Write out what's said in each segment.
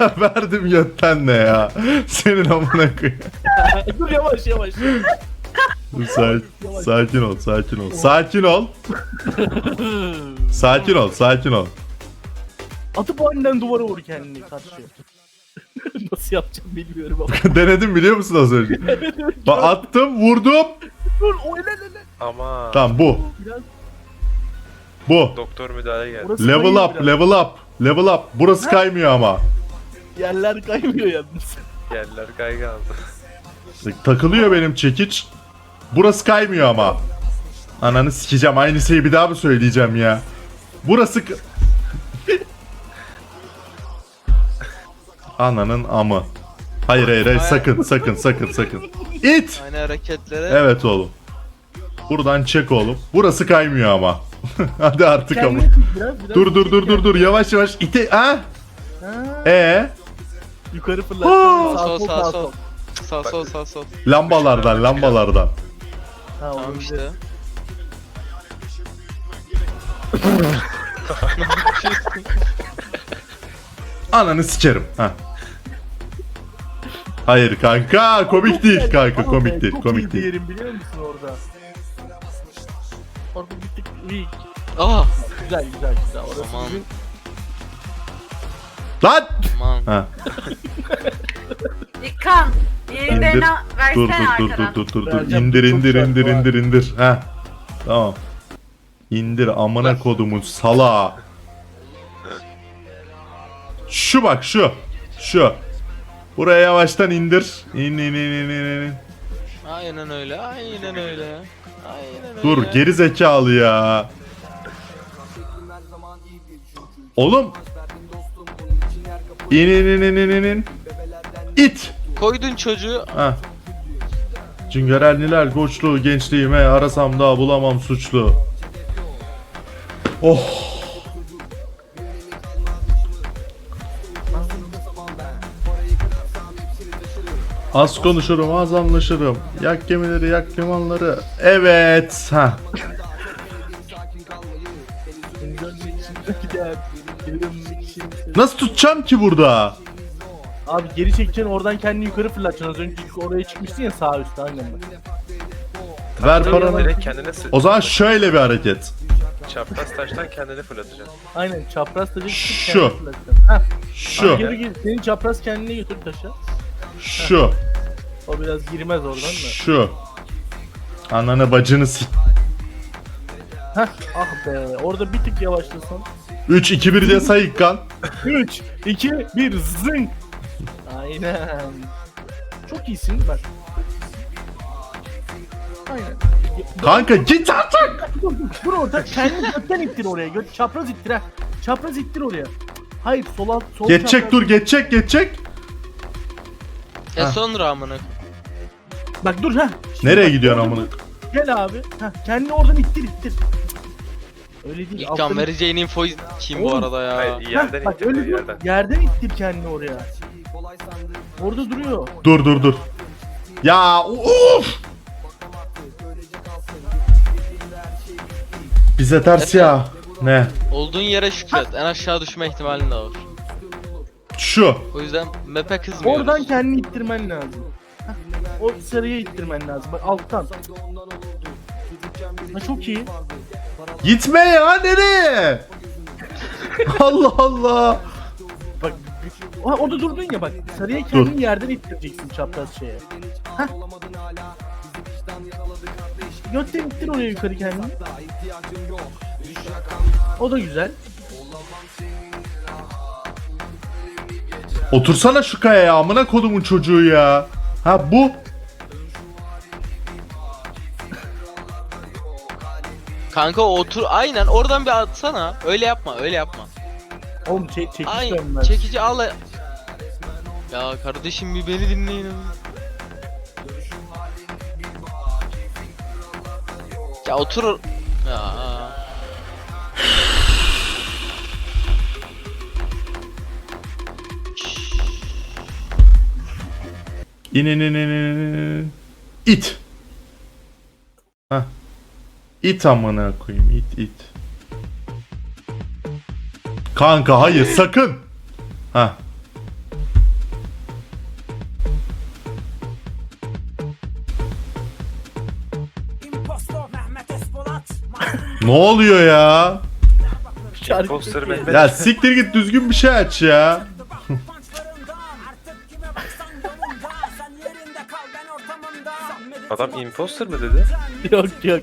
verdim götten ne ya. Senin amına koyayım. Dur yavaş yavaş. Dur, sa- sakin ol, sakin ol. Sakin ol. Sakin ol, sakin ol. Atıp aniden duvara vur kendini karşı. Nasıl yapacağım bilmiyorum ama. Denedim biliyor musun az önce? Bak attım, vurdum. Dur o ele ele. Ama Tamam bu. Biraz Bu. doktor müdahale geldi. Level kayıyor up, biraz. level up. Level up. Burası kaymıyor ama. Yerler kaymıyor yalnız. Yerler kaygandı. Takılıyor benim çekiç. Burası kaymıyor ama. Ananı sikeceğim. Aynı şeyi bir daha mı söyleyeceğim ya? Burası... k- Ananın amı. Hayır hayır hayır sakın sakın sakın sakın. İt! Aynı hareketlere. Evet oğlum. Buradan çek oğlum. Burası kaymıyor ama. Hadi artık ama. Biraz, biraz Dur dur dur dur dur yavaş yavaş ite ha? Ha, E yukarı fırlat. Sağ sol sol sağ sol. sol. Sağ sol sağ sol. lambalardan lambalardan. Ha Tamam olabilir. işte. Ananı sikerim. Ha. Hayır kanka komik değil kanka Ama komik ben değil çok komik iyi değil. yerim biliyor musun orada? Orada weak. Ah Güzel güzel güzel. Orası Aman. bugün Lan! aman. Ha. Yeniden İndir. Dur dur dur arkadan. dur dur dur dur. Vereceğim, İndir çok indir indir var. indir indir. Ha. Tamam. İndir amına kodumun sala. Şu bak şu. Şu. Buraya yavaştan indir. İn in in in in. in. Aynen öyle. Aynen öyle. Aynen öyle. Dur geri zekalı ya. Oğlum. İn in in in in in. İt. Koydun çocuğu. Ha. Cüngörel Nilal koçlu gençliğime arasam da bulamam suçlu. Oh. Az konuşurum az anlaşırım. Yak gemileri yak limanları. Evet. Ha. Nasıl tutacağım ki burada? Abi geri çekeceksin oradan kendini yukarı fırlatacaksın. Az önce oraya çıkmıştın ya sağ üstte aynen bak. Ver Direkt paranı. kendine sı- O zaman şöyle bir hareket. çapraz taştan kendini fırlatacaksın. Aynen çapraz taşı Şu. kendini fırlatacaksın. Heh, Şu. Geri gir. Senin çapraz kendine götür taşa. Şu. O biraz girmez oradan da. Şu. Ananı bacını sik. Heh, ah be orada bir tık yavaşlasan. 3 2 1 diye say İlkan. 3, 2, 1 zınk. Aynen. Çok iyisin bak. Aynen. Kanka git artık. Dur, dur, dur orada kendini gökten ittir oraya. Gö çapraz ittir ha. Çapraz ittir oraya. Hayır sol alt sol Geçecek çapraz- dur geçecek geçecek. E Ha. sonra amına. Bak dur ha. Nereye gidiyorsun amına? Gel abi. Ha kendini oradan ittir ittir. Öyle değil. İlk alttan vereceğin infoyu kim bu Oğlum. arada ya? Hayır Heh, yerden bak öyle dur. yerden. Yerden ittir kendini oraya. Orada duruyor. Dur dur dur. Ya uf. Bize ters ya. Ne? Olduğun yere şükret. En aşağı düşme ihtimalin de var. Şu. O yüzden map'e kızmıyoruz. Oradan kendini ittirmen lazım. Heh, O sarıya ittirmen lazım. Bak alttan. Ha çok iyi. Gitme ya nereye? Allah Allah. Bak ha, orada durdun ya bak. Sarıya kendini yerden ittireceksin çapraz şeye. Heh. Götten ittir oraya yukarı kendini. O da güzel. Otursana şu kayaya amına kodumun çocuğu ya. Ha bu. Kanka otur aynen oradan bir atsana. Öyle yapma öyle yapma. Oğlum çek çekiş Ay dönmez. çekici al. Ya kardeşim bir beni dinleyin. Ya otur. Ya. İn in in in in in. İt. Ha. İt amına koyayım it it. Kanka hayır sakın. Ha. ne oluyor ya? ya siktir git düzgün bir şey aç ya. Adam imposter mı dedi? Yok yok.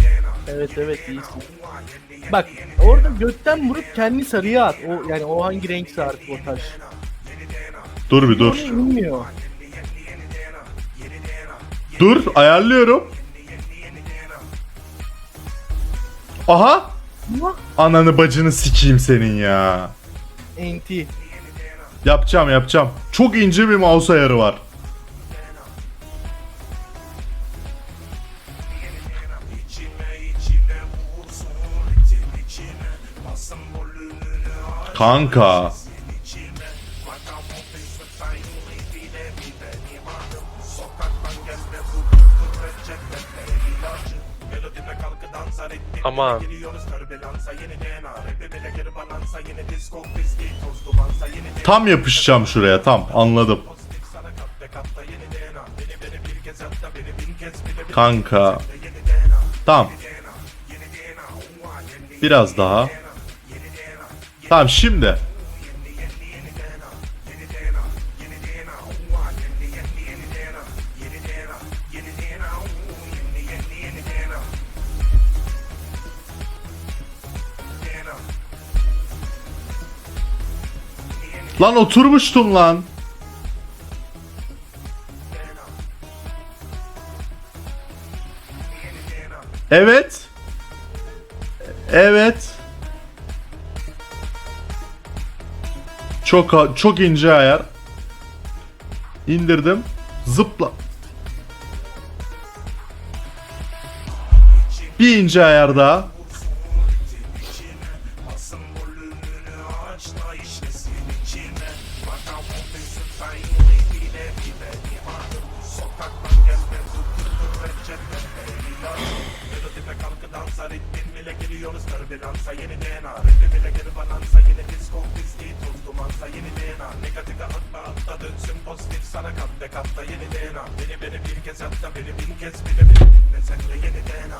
Evet evet iyisin. Bak orada götten vurup kendi sarıya at. O yani o hangi renkse artık o taş. Dur bir dur. Onu inmiyor. Dur ayarlıyorum. Aha. Ama Ananı bacını sikeyim senin ya. enti. Yapacağım yapacağım. Çok ince bir mouse ayarı var. Kanka. Aman. Tam yapışacağım şuraya tam anladım. Kanka. Tamam. Biraz daha. Tamam şimdi. Lan oturmuştum lan. Evet. Evet. Çok çok ince ayar. İndirdim. Zıpla. Bir ince ayar daha. Giriyoruz kırbilansa yeni DNA Rhythmine geri balansa yeni disco Diski tuz dumansa yeni DNA Negatife atla atla dönsün pozitif sana kat be katla yeni DNA Beni beni bir kez atla beni bin kez bile bile Ne senle yeni DNA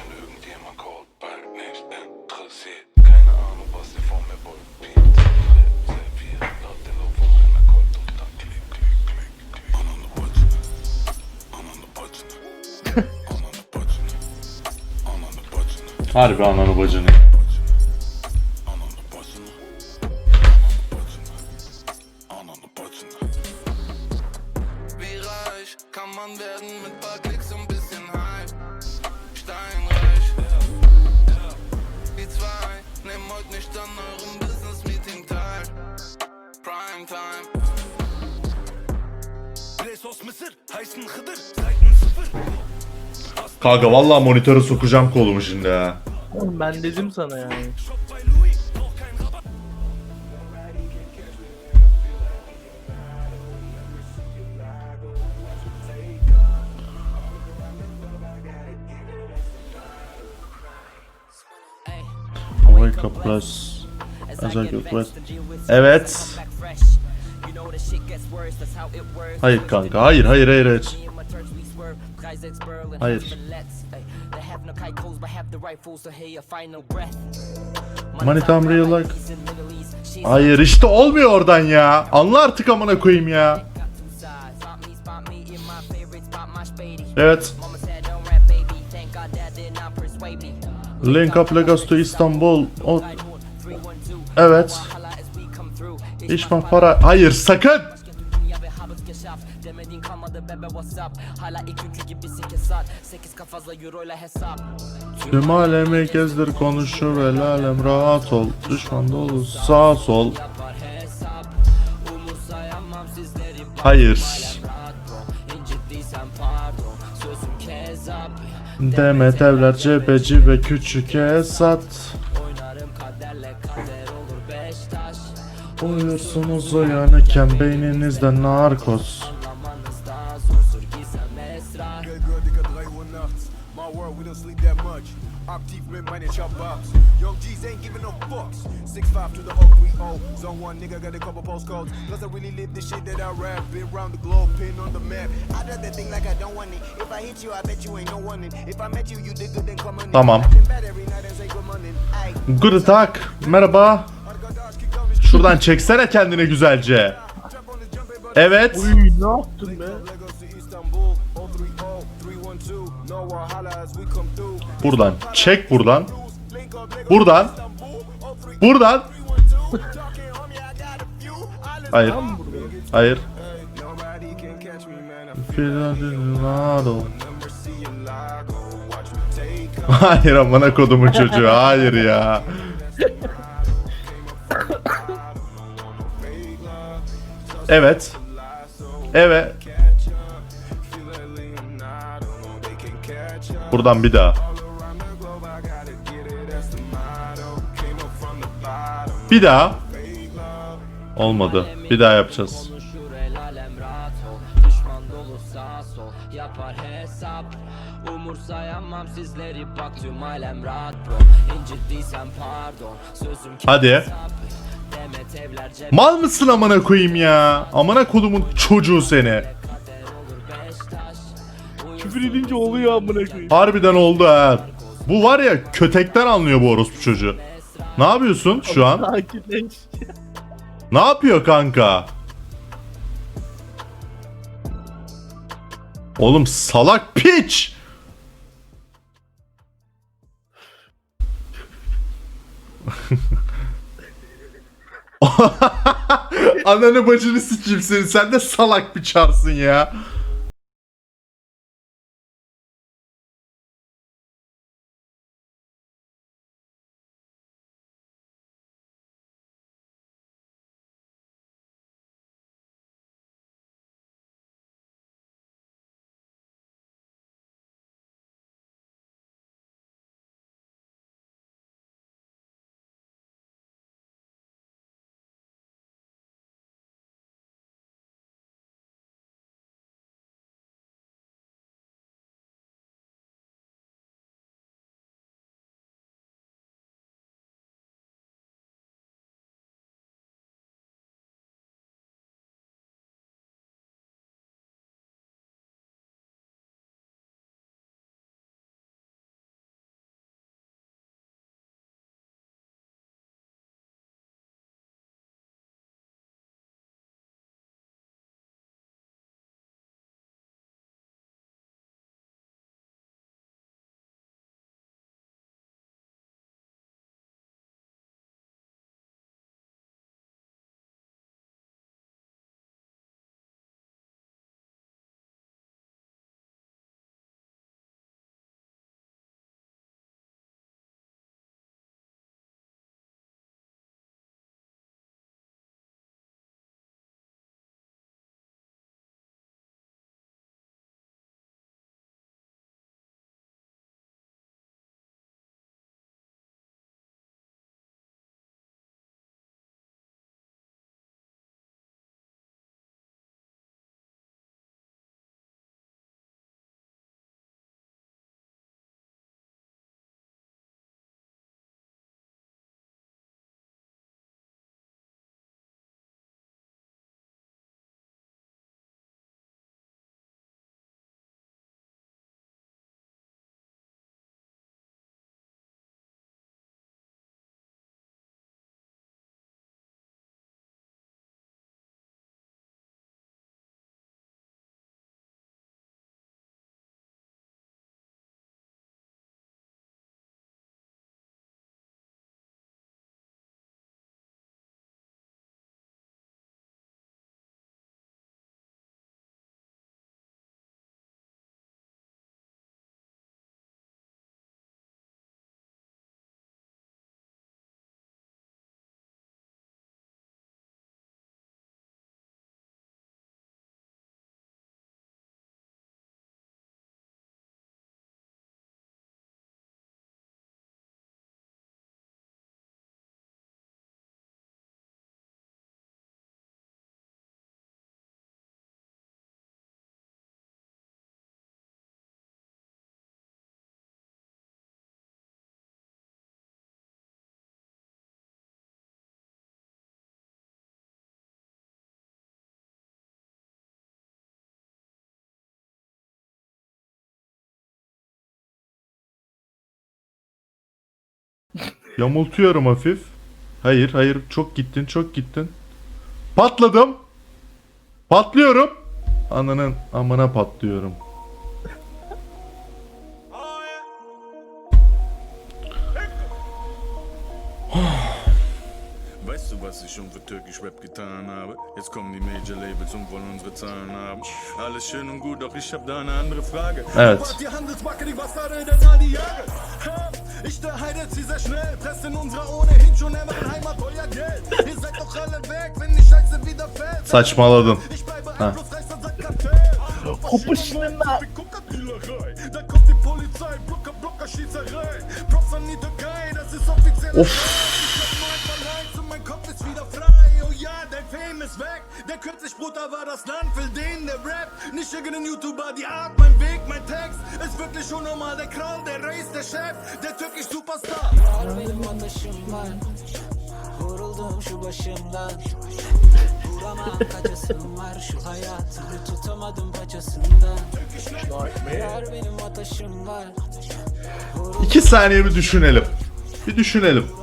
teil. Primetime. Resos Mısır, Tyson Hıdır, Zeitun sıfır. Kanka vallahi monitöre sokacağım kolumu şimdi ha. Oğlum ben dedim sana yani. Up plus. Özel götürmez. Evet. Hayır kanka hayır hayır hayır hayır. Hayır. Manitam real like. Hayır işte olmuyor oradan ya. Anla artık amına koyayım ya. Evet. Link up Legas to İstanbul. O... Evet. İşman para. Hayır sakın. Kalmadı bebe whatsapp Hala ilk günkü gibisin kesat 8 fazla euro ile hesap Tüm alemi gezdir konuşur el alem rahat ol. Düşman dolu sağ sol. Hayır. Demet Evler cebeci ve küçük Esat. Uyursunuz uyanıkken beyninizde narkoz. Much. Aktiv mit meinen Shababs. Young G's ain't giving no fucks. 6'5 to the 030. Zone 1, nigga, got a couple postcodes. Plus, I really live the shit that I rap. Been round the globe, pin on the map. I do that thing like I don't want it. If I hit you, I bet you ain't no one in. If I met you, you did good, then come on in. Tamam. Good attack. Merhaba. Şuradan çeksene kendini güzelce. Evet. Uy ne yaptın be? Lagos to Istanbul. 030 312. No Wahala as we come through. Buradan. Çek buradan. Buradan. Buradan. Hayır. Hayır. Hayır amına kodumun çocuğu. Hayır ya. Evet. Evet. Buradan bir daha. Bir daha. Olmadı. Bir daha yapacağız. Umursayamam sizleri bak tüm alem rahat bro İncittiysem pardon Sözüm Hadi. Mal mısın amına koyayım ya? Amına kodumun çocuğu seni. Küfür edince oluyor amına koyayım. Harbiden oldu ha. Bu var ya kötekten anlıyor bu orospu çocuğu. Ne yapıyorsun şu an? Sakinleş. Ne yapıyor kanka? Oğlum salak piç. Ananı bacını sikeyim seni. Sen de salak bir çarsın ya. Yamultuyorum hafif. Hayır hayır çok gittin çok gittin. Patladım. Patlıyorum. Ananın amına patlıyorum. Was ich schon für türkisch Rap getan habe? Jetzt kommen die Major Labels und wollen unsere Zahlen haben. Alles schön und gut, doch ich hab da eine andere Frage. Evet. Die Handelsmarke, die was denn all die Jahre? Ich der Heide, zieh sehr schnell, presst in unserer ohnehin schon ärmeren Heimat euer Geld. Ihr seid doch alle weg, wenn die Scheiße wieder fällt. Bleibe Ha. einflussreichster seit ist weg. Der kürzlich Bruder war das Land, will den der Rap. Nicht irgendein YouTuber, die Art, mein Weg, mein Text. Ist wirklich unnormal, der Kral, der Reis, der Chef, der türkisch Superstar. Benim ateşim var Vuruldum şu başımdan Vuramam kaçasım var Şu hayatı tutamadım paçasından Yar benim ateşim var İki saniye bir düşünelim. Bir düşünelim.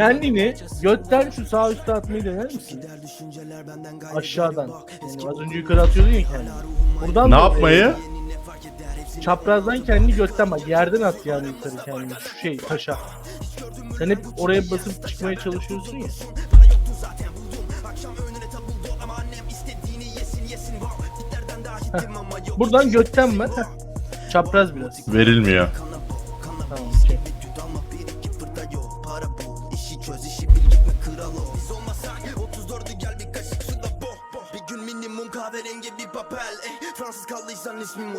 Kendini götten şu sağ üstte atmayı dener misin? Aşağıdan. Yani az önce yukarı atıyordun ya kendini. Buradan Ne da- yapmayı? Çaprazdan kendini götten bak. Yerden at yani yukarı kendini. Şu şey taşa. Sen hep oraya basıp çıkmaya çalışıyorsun ya. Heh. Buradan götten ver. Heh. Çapraz biraz. Verilmiyor. Papel ey. Fransız kaldıysan ismim